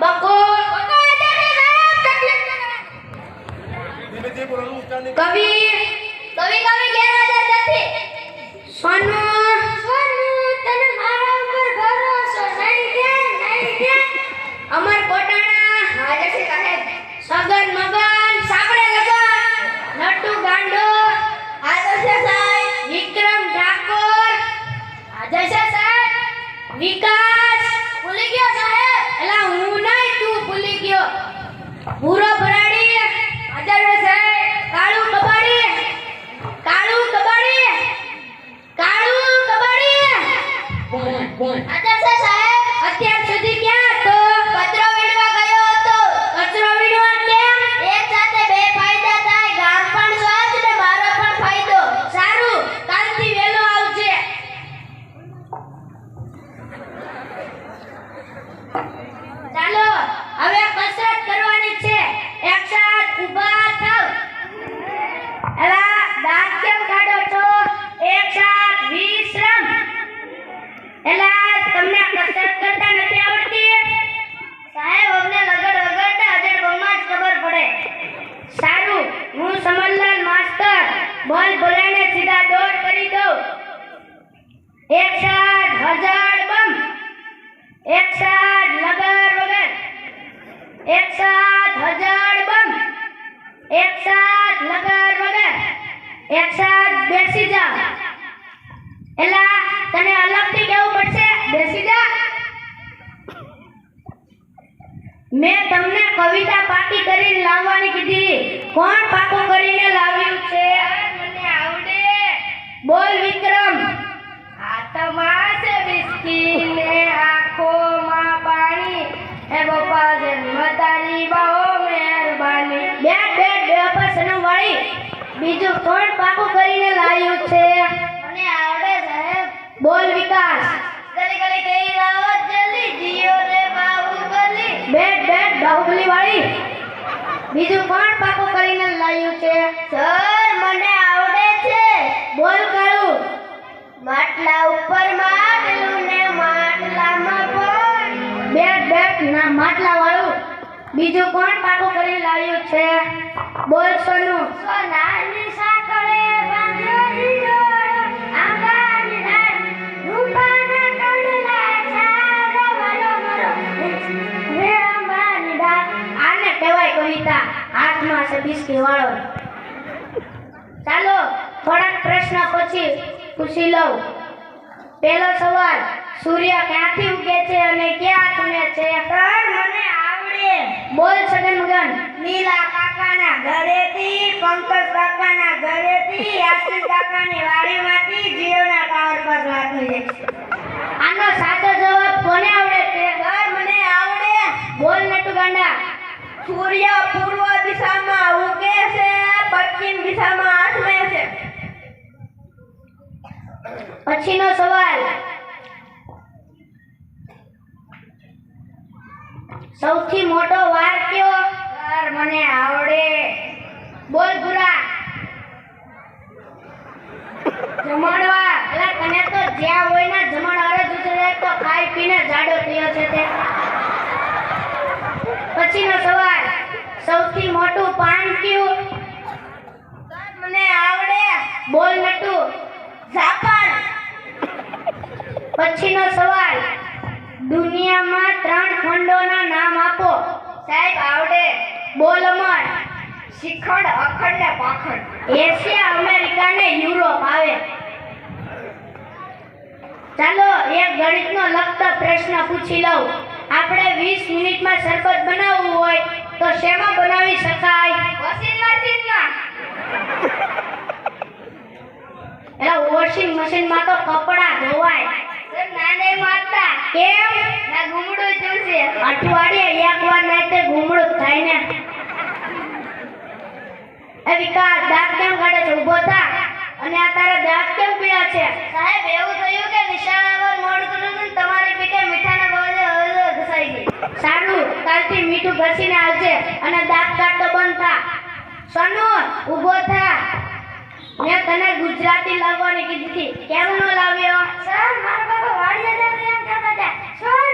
Bangun. Kami બોલ બોલાને સીધા દોડ કરી દઉં એક સાત હજાર બમ. એક સાત લગર વગર. એક સાત હજાર બમ. એક સાત લગર વગર. એક સાત બેસી જા. એલા, તને અલગથી કેવું પડશે? બેસી જા. મેં તમને કવિતા પાકી કરીને લાવવાની કીધી. કોણ પાકો કરીને લાવ્યું હે બાપા જન્મ તારી બહુ મહેરબાની. બે બે બે પસંદ વાળી. બીજું કોણ પાકું કરીને લાવ્યું છે? મને આવડે સાહેબ. બોલ વિકાસ. ગલી ગલી ગઈ રાવત જલ્દી જીઓ રે બાહુબલી. બે બે બાહુબલી વાળી. બીજું કોણ પાકું કરીને લાવ્યું છે? સર મને આવડે છે. બોલ કરું માટલા ઉપર બેટ બેટ ના માટલા વાળું. બીજું કોણ પાકું કરી લાવ્યું છે? બોલ સોનુ. સોનાની સાકળે હાથમાં છે બિસ્કી વાળો. ચાલો થોડાક પ્રશ્ન પછી પૂછી લઉં. પહેલો સવાલ સૂર્ય ક્યાંથી ઉગે છે અને ક્યાં આથમે છે? સર મને આવડે. બોલ સગન મગન. નીલા કાકાના ઘરેથી પંકજ કાકાના ઘરેથી આશીષ કાકાની વાડીમાંથી જીઓના ટાવર પર લાગી છે. આનો સાચો જવાબ કોને આવડે છે? સર મને આવડે. બોલ નટુ ગાંડા. સૂર્ય પૂર્વ દિશામાં ઉગે છે પશ્ચિમ દિશામાં આઠમે છે. પછીનો સવાલ. સૌથી મોટો વાર કયો? વાર મને આવડે. બોલ ભૂરા. જમણવા એટલે તને તો જ્યાં હોય ને જમણવાર જ ઉતરે તો ખાઈ પીને જાડો થયો છે તે. પછીનો સવાલ. સૌથી મોટું પાન કયું? મને આવડે. બોલ નટુ. જાપાન. પછીનો સવાલ. દુનિયામાં સાહેબ આવડે. બોલ અમર. શિખંડ અખંડ ને પાખંડ. એશિયા અમેરિકા ને યુરોપ આવે. ચાલો એક ગણિતનો લગતો પ્રશ્ન પૂછી લઉં. આપણે 20 મિનિટમાં શરબત બનાવવું હોય તો શેમાં બનાવી શકાય? વોશિંગ મશીનમાં. એલા વોશિંગ મશીનમાં તો કપડાં ધોવાય. સર નાને માતા. કેમ? ના ગુમડો જોશે. અઠવાડિયે એક વાર નહીં તે ઘૂમડું જ થાય ને એ વિકાસ દાંત કેમ કાઢે છે? ઊભો થા. અને આ તારા દાંત કેમ પીળા છે? સાહેબ એવું થયું કે નિશાળા પર મોડ કર્યું ને તમારી પીઠે મીઠાના બળે હળદર ઘસાઈ ગઈ. સારું કાલથી મીઠું ઘસીને આવજે અને દાંત કાઢતો બંધ થા. સનુ ઊભો થા. મેં તને ગુજરાતી લાવવાની કીધી હતી. કેમ ન લાવ્યો? સર મારા બાપા વાડીએ જતા એમ કહેતા હતા સોનું